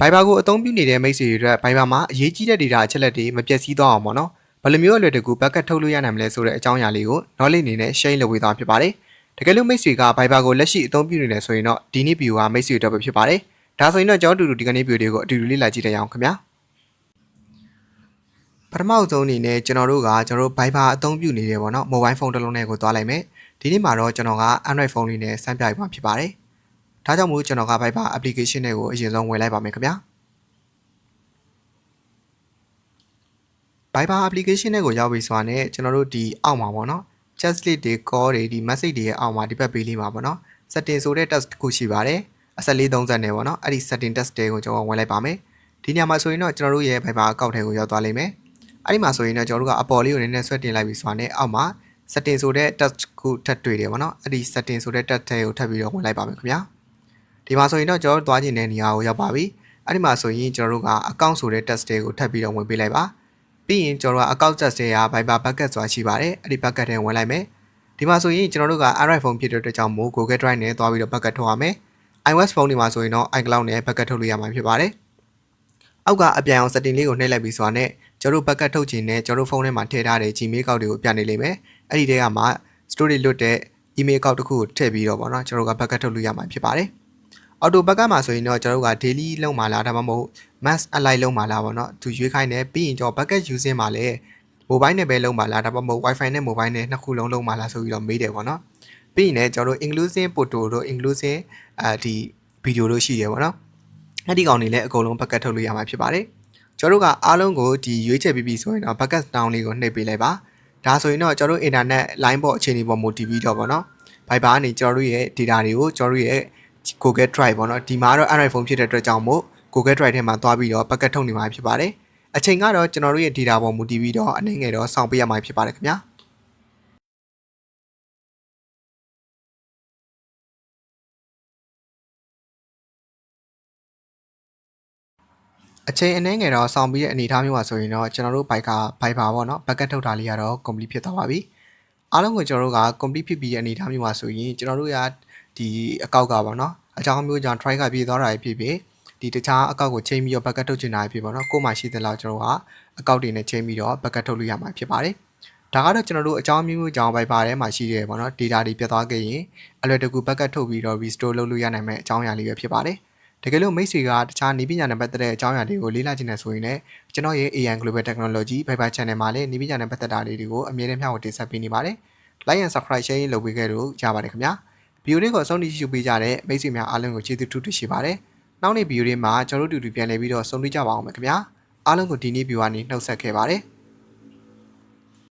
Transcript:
Viber ကိုအသုံးပြုနေတဲ့မိတ်ဆွေတွေအတွက် Viber မှာအရေးကြီးတဲ့ data အချက်လက်တွေမပျက်စီးသွားအောင်ပေါ့နော်ဘယ်လိုမျိုးအလွယ်တကူ backup ထုတ်လို့ရနိုင်မလဲဆိုတဲ့အကြောင်းအရာလေးကို knowledge အနေနဲ့ share လုပ်ပေးသွားဖြစ်ပါတယ်တကယ်လို့မိတ်ဆွေက Viber ကိုလက်ရှိအသုံးပြုနေတယ်ဆိုရင်တော့ဒီနေ့ view ကမိတ်ဆွေအတွက်ပဲဖြစ်ပါတယ်ဒါဆိုရင်တော့ကျွန်တော်တို့အတူတူဒီကနေ့ view တွေကိုအတူတူလေ့လာကြည့်ကြရအောင်ခင်ဗျာပထမအဆုံးအနေနဲ့ကျွန်တော်တို့ကကျွန်တော်တို့ Viber အသုံးပြုနေတယ်ပေါ့နော် mobile phone တစ်လုံးနဲ့ကိုသွားလိုက်မယ်ဒီနေ့မှာတော့ကျွန်တော်က Android phone လေးနဲ့စမ်းပြပြမှာဖြစ်ပါတယ် ဒါကြောင့်မို့ကျွန်တော်က Viber application တွေကိုအရင်ဆုံးဝင်လိုက်ပါမယ်ခင်ဗျာ Viber application တွေကိုရောက်ပြီဆိုတာနဲ့ကျွန်တော်တို့ဒီအောက်မှာပေါ့နော် chat list တွေ call တွေဒီ message တွေရဲ့အောက်မှာဒီဘက်ပေးလေးမှာပေါ့နော် setting ဆိုတဲ့ task တစ်ခုရှိပါတယ်အဆက်လေး30နဲ့ပေါ့နော်အဲ့ဒီ setting task တွေကိုကျွန်တော်ဝင်လိုက်ပါမယ်ဒီညမှာဆိုရင်တော့ကျွန်တော်တို့ရဲ့ Viber account ထဲကိုရောက်သွားလိမ့်မယ်အဲ့ဒီမှာဆိုရင်တော့ကျွန်တော်တို့ကအပေါ်လေးကိုနည်းနည်းဆွဲတင်လိုက်ပြီဆိုတာနဲ့အောက်မှာ setting ဆိုတဲ့ task ခုထပ်တွေ့တယ်ပေါ့နော်အဲ့ဒီ setting ဆိုတဲ့ task ထဲကိုထပ်ပြီးတော့ဝင်လိုက်ပါမယ်ခင်ဗျာ ဒီမှာဆိုရင်တော့ကျွန်တော်တို့သွားကျင်တဲ့နေရာကိုရောက်ပါပြီအဲ့ဒီမှာဆိုရင်ကျွန်တော်တို့က account ဆိုတဲ့ task တွေကိုထပ်ပြီးတော့ဝင်ပေးလိုက်ပါပြီးရင်ကျွန်တော်တို့ကအကောက်ချက်စဲရ Viber bucket ဆိုတာရှိပါတယ်အဲ့ဒီ bucket ထဲဝင်လိုက်မယ်ဒီမှာဆိုရင်ကျွန်တော်တို့က Android phone ဖြစ်တဲ့အတွက်ကြောင့်မို့ Google Drive နဲ့သွားပြီးတော့ bucket ထုတ်ရမယ် iOS phone တွေမှာဆိုရင်တော့ iCloud နဲ့ bucket ထုတ်လို့ရမှာဖြစ်ပါတယ်အောက်ကအပြန်အောင် setting လေးကိုနှိပ်လိုက်ပြီးဆိုတာနဲ့ကျွန်တော်တို့ bucket ထုတ်ခြင်းနဲ့ကျွန်တော်တို့ဖုန်းထဲမှာထည့်ထားတဲ့ Gmail account တွေကိုပြနေလိမ့်မယ်အဲ့ဒီထဲကမှ story လွတ်တဲ့ email account တစ်ခုကိုထည့်ပြီးတော့ပေါ့နော်ကျွန်တော်တို့က bucket ထုတ်လို့ရမှာဖြစ်ပါတယ် အော်တိုဘက်ကမှာဆိုရင်တော့ကျွန်တော်တို့က daily လုံးမှာလားဒါမှမဟုတ် mass align လုံးမှာလားပေါ့နော်သူရွေးခိုင်းတယ်ပြီးရင်ကျွန်တော် bucket using မှာလည်း mobile နဲ့ပဲလုံးမှာလားဒါမှမဟုတ် wifi နဲ့ mobile နဲ့နှစ်ခုလုံးလုံးမှာလားဆိုပြီးတော့မေးတယ်ပေါ့နော်ပြီးရင်လည်းကျွန်တော်တို့ inclusive photo တို့ inclusive အဲဒီ video တို့ရှိတယ်ပေါ့နော်အဲ့ဒီကောင်တွေလည်းအကုန်လုံး bucket ထုတ်လို့ရမှာဖြစ်ပါတယ်ကျွန်တော်တို့ကအားလုံးကိုဒီရွေးချယ်ပြီးပြီဆိုရင်တော့ bucket down လေးကိုနှိပ်ပေးလိုက်ပါဒါဆိုရင်တော့ကျွန်တော်တို့ internet line ပေါ်အခြေအနေပေါ်မူတည်ပြီးတော့ပေါ့နော် Viber ကနေကျွန်တော်တို့ရဲ့ data တွေကိုကျွန်တော်တို့ရဲ့ Google Drive ပေါ့နော်ဒီမှာတော့ Android phone ဖြစ်တဲ့အတွက်ကြောင့်မို့ Google Drive ထဲမှာသွားပြီးတော့ bucket ထုတ်နေမှာဖြစ်ပါတယ်အချိန်ကတော့ကျွန်တော်တို့ရဲ့ data ပေါ်မူတည်ပြီးတော့အနေငယ်တော့စောင့်ပေးရမှာဖြစ်ပါတယ်ခင်ဗျာအချိန်အနည်းငယ်တော့စောင့်ပြီးတဲ့အနေအထားမျိုးပါဆိုရင်တော့ကျွန်တော်တို့ဘိုက်ကဘိုက်ပါပေါ့နော် bucket ထုတ်တာလေးကတော့ complete ဖြစ်သွားပါပြီအားလုံးကိုကျွန်တော်တို့က complete ဖြစ်ပြီးတဲ့အနေအထားမျိုးပါဆိုရင်ကျွန်တော်တို့ရ ဒီအကောက်ကပေါ့နော်အကြောင်းမျိုးကြောင့် try ကပြေးသွားတာဖြစ်ဖြစ်ဒီတခြားအကောက်ကိုချိန်ပြီးတော့ bucket ထုတ်ချင်တာဖြစ်ပေါ့နော်ကို့မှာရှိသလောက်ကျွန်တော်ကအကောက်တွေနဲ့ချိန်ပြီးတော့ bucket ထုတ်လို့ရမှာဖြစ်ပါတယ်ဒါကတော့ကျွန်တော်တို့အကြောင်းမျိုးမျိုးကြောင့် Viber ထဲမှာရှိတယ်ပေါ့နော် data တွေပြတ်သွားခဲ့ရင်အလွယ်တကူ backup ထုတ်ပြီးတော့ restore လုပ်လို့ရနိုင်မယ့်အကြောင်းအရာလေးပဲဖြစ်ပါတယ်တကယ်လို့မိတ်ဆွေကတခြားနည်းပညာနဲ့ပတ်သက်တဲ့အကြောင်းအရာတွေကိုလေ့လာချင်တယ်ဆိုရင်လည်းကျွန်တော်ရဲ့ AN Global Technology Viber Channel မှာလည်းနည်းပညာနဲ့ပတ်သက်တာလေးတွေကိုအမြဲတမ်းမျှဝေတင်ဆက်ပေးနေပါတယ် like and subscribe share လုပ်ပေးခဲ့လို့ရပါတယ်ခင်ဗျာ ဗီဒီယိုလေးကိုအဆုံးထိကြည့်ပေးကြတဲ့မိတ်ဆွေများအားလုံးကိုကျေးဇူးထူးထူးရှိပါတယ်နောက်နေ့ဗီဒီယိုလေးမှာကျွန်တော်တို့တူတူပြန်လည်ပြီးတော့ဆုံတွေ့ကြပါအောင်မယ်ခင်ဗျာအားလုံးကိုဒီနေ့ဗီဒီယိုကနေနှုတ်ဆက်ခဲ့ပါတယ်